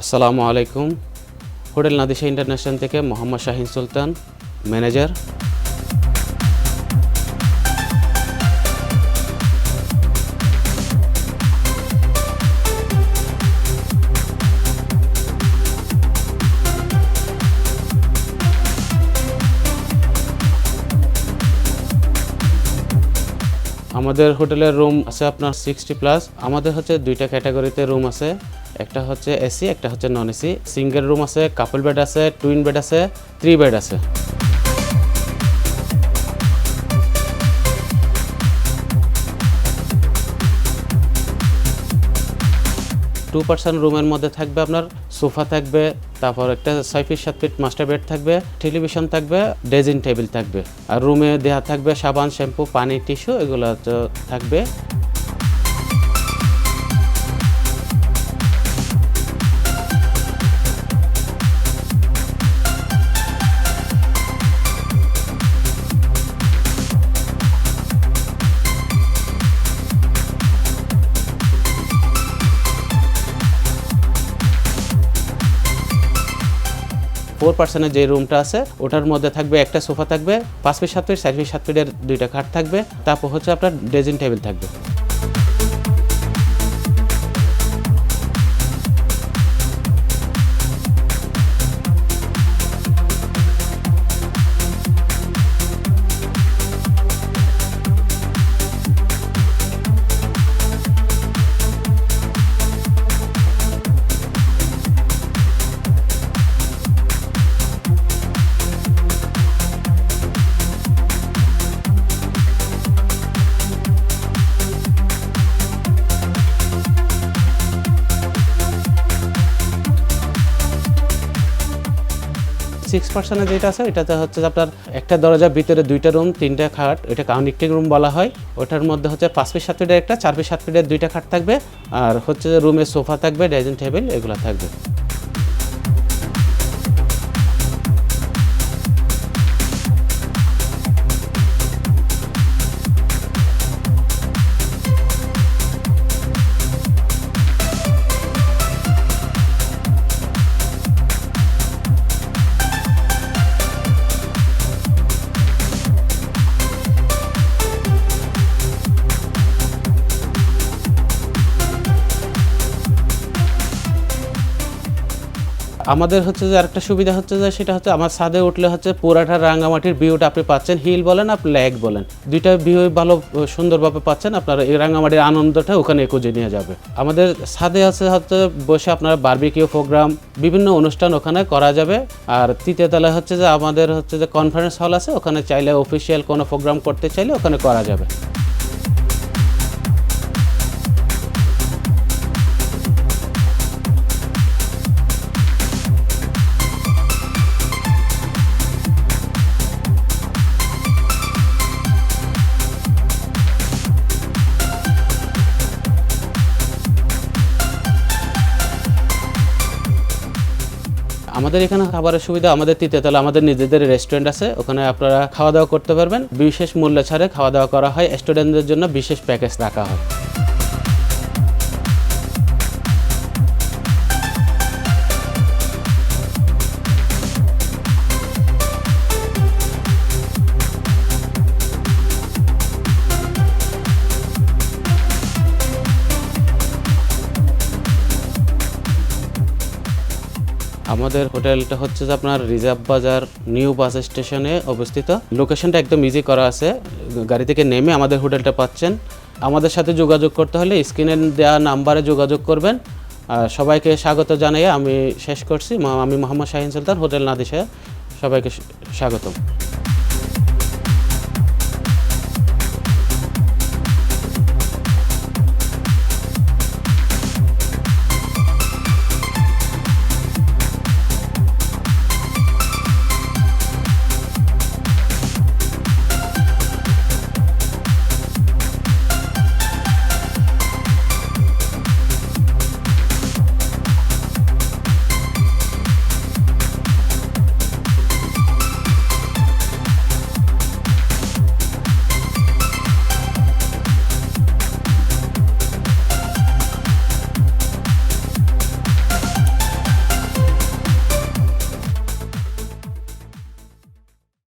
আসসালামু আলাইকুম। Hotel নাদিশা international থেকে মোহাম্মদ শাহিন সুলতান, ম্যানেজার। আমাদের হোটেলের রুম আছে আপনার সিক্সটি প্লাস আমাদের হচ্ছে দুইটা ক্যাটাগরিতে রুম আছে। একটা হচ্ছে এসি, একটা হচ্ছে নন এসি। সিঙ্গেল রুম আছে কাপল বেড আছে টুইন বেড আছে থ্রি বেড আছে। টু পার্সেন্ট রুমের মধ্যে থাকবে আপনার সোফা থাকবে, তারপর একটা ছয় ফিট সাত ফিট মাস্টার বেড থাকবে টেলিভিশন থাকবে ড্রেজিং টেবিল থাকবে। আর রুমে দেওয়া থাকবে সাবান শ্যাম্পু পানি টিস্যু এগুলো থাকবে। ফোর পার্সনের যে রুমটা আছে, ওটার মধ্যে থাকবে একটা সোফা থাকবে, পাঁচ ফিট, সাত ফিট, চার ফিট, সাত ফিটের দুইটা খাট থাকবে, তারপর হচ্ছে আপনার ড্রেসিং টেবিল থাকবে। সিক্স পার্সেন্টের যেটা আছে, এটাতে হচ্ছে আপনার একটা দরজার ভিতরে দুইটা রুম তিনটা খাট ওইটা কাউনিকটিং রুম বলা হয়। ওটার মধ্যে হচ্ছে পাঁচ ফিট সাত ফিটের একটা, চার ফিট সাত ফিটের দুইটা খাট থাকবে। আর হচ্ছে রুমে সোফা থাকবে ডাইনিং টেবিল এগুলো থাকবে। আমাদের হচ্ছে যে আরেকটা সুবিধা হচ্ছে যে সেটা হচ্ছে আমার ছাদে উঠলে হচ্ছে পুরাটা রাঙ্গামাটির ভিউটা আপনি পাচ্ছেন, হিল বলেন আর লেক বলেন। দুইটা ভিউ ভালো সুন্দরভাবে পাচ্ছেন, আপনার এই রাঙামাটির আনন্দটা ওখানে খুঁজে নিয়ে যাবে। আমাদের ছাদে আছে হচ্ছে বসে আপনার বার্বিকিউ প্রোগ্রাম বিভিন্ন অনুষ্ঠান ওখানে করা যাবে। আর তৃতীয় তলায় হচ্ছে যে আমাদের হচ্ছে যে কনফারেন্স হল আছে, ওখানে চাইলে অফিসিয়াল কোনো প্রোগ্রাম করতে চাইলে ওখানে করা যাবে। আমাদের এখানে খাবারের সুবিধা আমাদের তৃতীয়তলা আমাদের নিজেদের রেস্টুরেন্ট আছে, ওখানে আপনারা খাওয়া দাওয়া করতে পারবেন। বিশেষ মূল্য ছাড়ে খাওয়া দাওয়া করা হয়। স্টুডেন্টদের জন্য বিশেষ প্যাকেজ রাখা হয়। আমাদের হোটেলটা হচ্ছে যে আপনার রিজার্ভ বাজার, নিউ বাস স্টেশনে অবস্থিত। লোকেশনটা একদম ইজি করা আছে। গাড়ি থেকে নেমে আমাদের হোটেলটা পাচ্ছেন। আমাদের সাথে যোগাযোগ করতে হলে স্ক্রিনে দেওয়া নাম্বারে যোগাযোগ করবেন। আর সবাইকে স্বাগত জানিয়ে আমি শেষ করছি। আমি মোহাম্মদ শাহিন সুলতান, হোটেল নাদিসে সবাইকে স্বাগতম।